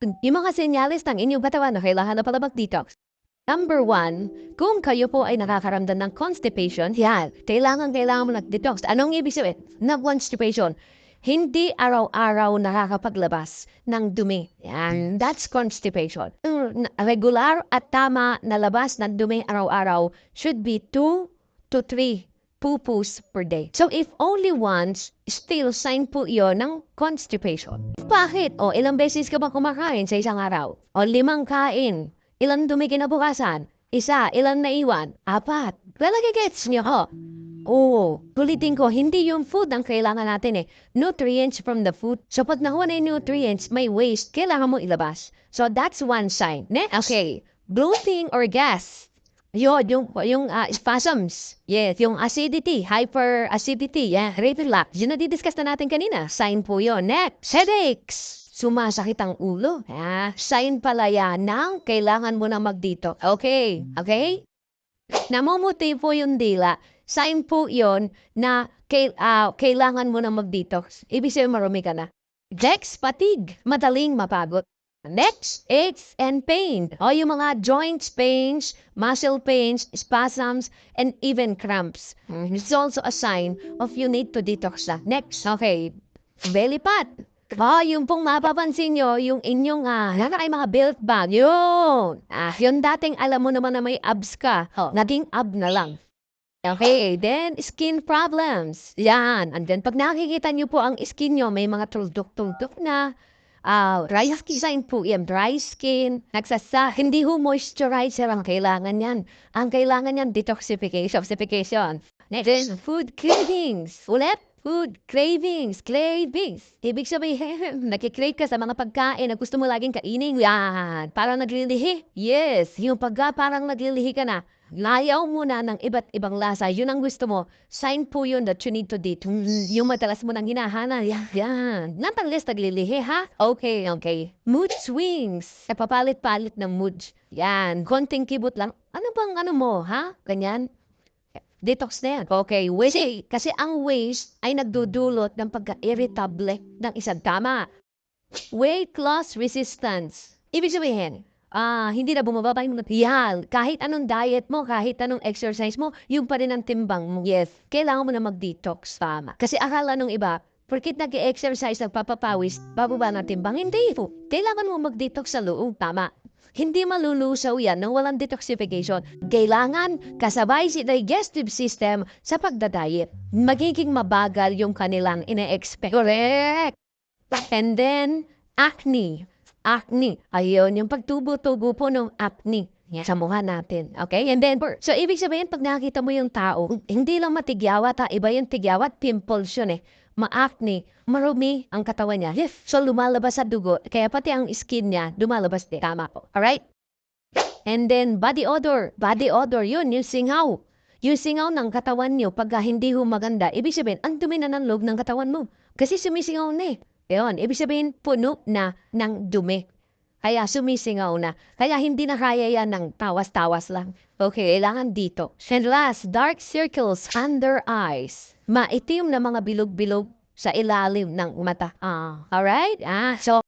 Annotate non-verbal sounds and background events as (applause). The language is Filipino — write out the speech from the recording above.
Yung mga senyales ng inyong katawan na kailangan na pala mag-detox. Number one, kung kayo po ay nakakaramdam ng constipation, yan, kailangan kailangan mo nag-detox. Anong ibig sabihin ng constipation? Hindi araw-araw nakakapaglabas ng dumi. Yan, that's constipation. Ang Regular at tama na labas ng dumi araw-araw should be 2 to 3 pupus per day. So if only once, still sign po yon ng constipation. Bakit? O ilang beses ka ba kumakain sa isang araw? O limang kain. Ilan dumi kinabukasan? Isa. Ilan naiwan? Apat. Talaga gets niyo ko. Oo. Kulitin ko, hindi yung food ang kailangan natin eh. Nutrients from the food. So pag nakuha na yung nutrients, may waste, kailangan mo ilabas. So that's one sign. Next. Okay. Bloating or gas. Yun, yung, yung ah, spasms. Yes, yung acidity, hyperacidity, yeah, reflux. Yun na didiscuss na natin kanina. Sign po yun. Next, headaches. Sumasakit ang ulo. Ah, sign pala yan ng kailangan mo na mag-detox. Okay, okay? Namumuti po yung dila. Sign po yon na kay, ah, kailangan mo na mag-detox. Ibig sabihin marumi ka na. Next, fatigue. Madaling mapagod. Next, aches and pain. O yung mga joints pains, muscle pains, spasms, and even cramps. Mm, It's also a sign of you need to detox na. Next, okay, belly fat. Ah, yung pong mapapansin nyo, yung inyong, ah, nana ay mga belt bag, yun. Ah, yung dating alam mo naman na may abs ka, oh, naging ab na lang. Okay, then skin problems. Yan. And then pag nakikita nyo po ang skin nyo, may mga tuldok-tuldok na, ah, dry skin po yan, dry skin, nagsasa, hindi ho moisturizer ang kailangan yan. Ang kailangan yan, detoxification, detoxification. Next, then food cravings. Ulit, food cravings, cravings. Ibig sabihin, (laughs) nakikrave ka sa mga pagkain na gusto mo laging kainin. Yan, parang naglilihi. Yes, yung pagka parang naglilihi ka na, layaw mo na ng iba't ibang lasa. Yun ang gusto mo. Sign po yun that you need to date. Yung madalas mo nang hinahana. Yan, yan. Natalis naglilihi, ha? Okay, okay. Mood swings. Kapapalit-palit ng mood. Yan. Konting kibot lang. Ano bang ano mo, ha? Ganyan. Detox na yan. Okay, waste. Kasi ang waste ay nagdudulot ng pagka-irritable ng isang tama. Weight loss resistance. Ibig sabihin, ah, hindi na bumababa yung yan. Kahit anong diet mo, kahit anong exercise mo, yung pa rin ang timbang mo. Yes, kailangan mo na mag-detox. Tama. Kasi akala nung iba, Porkit nag-exercise, nagpapapawis, bababa ng timbang, hindi po. Kailangan mo mag-detox sa loob. Tama. Hindi malulusaw yan nang walang detoxification. Kailangan kasabay si digestive system sa pagdadiet. Magiging mabagal yung kanilang ine-expect. And then, acne. Acne. Ayun, yung pagtubo-tubo po ng acne. Yan, sa mukha natin. Okay? And then, so ibig sabihin, pag nakita mo yung tao, hindi lang matigyawat ha, iba yung tigyawat, pimples yun eh. Ma-acne, marumi ang katawan niya. Yes. So lumalabas sa dugo, kaya pati ang skin niya, lumalabas din. Tama po. Alright? And then, body odor. Body odor, yun, yung singaw. Yung singaw ng katawan niyo, pagka hindi ho maganda, ibig sabihin, ang dumi na ng loob ng katawan mo. Kasi sumisingaw na eh. Yun, ibig sabihin, puno na ng dumi. Kaya sumisingaw na. Kaya hindi na kaya yan ng tawas-tawas lang. Okay, kailangan dito. And last, dark circles under eyes. Maitim na mga bilog-bilog sa ilalim ng mata. Ah, alright? Ah, so,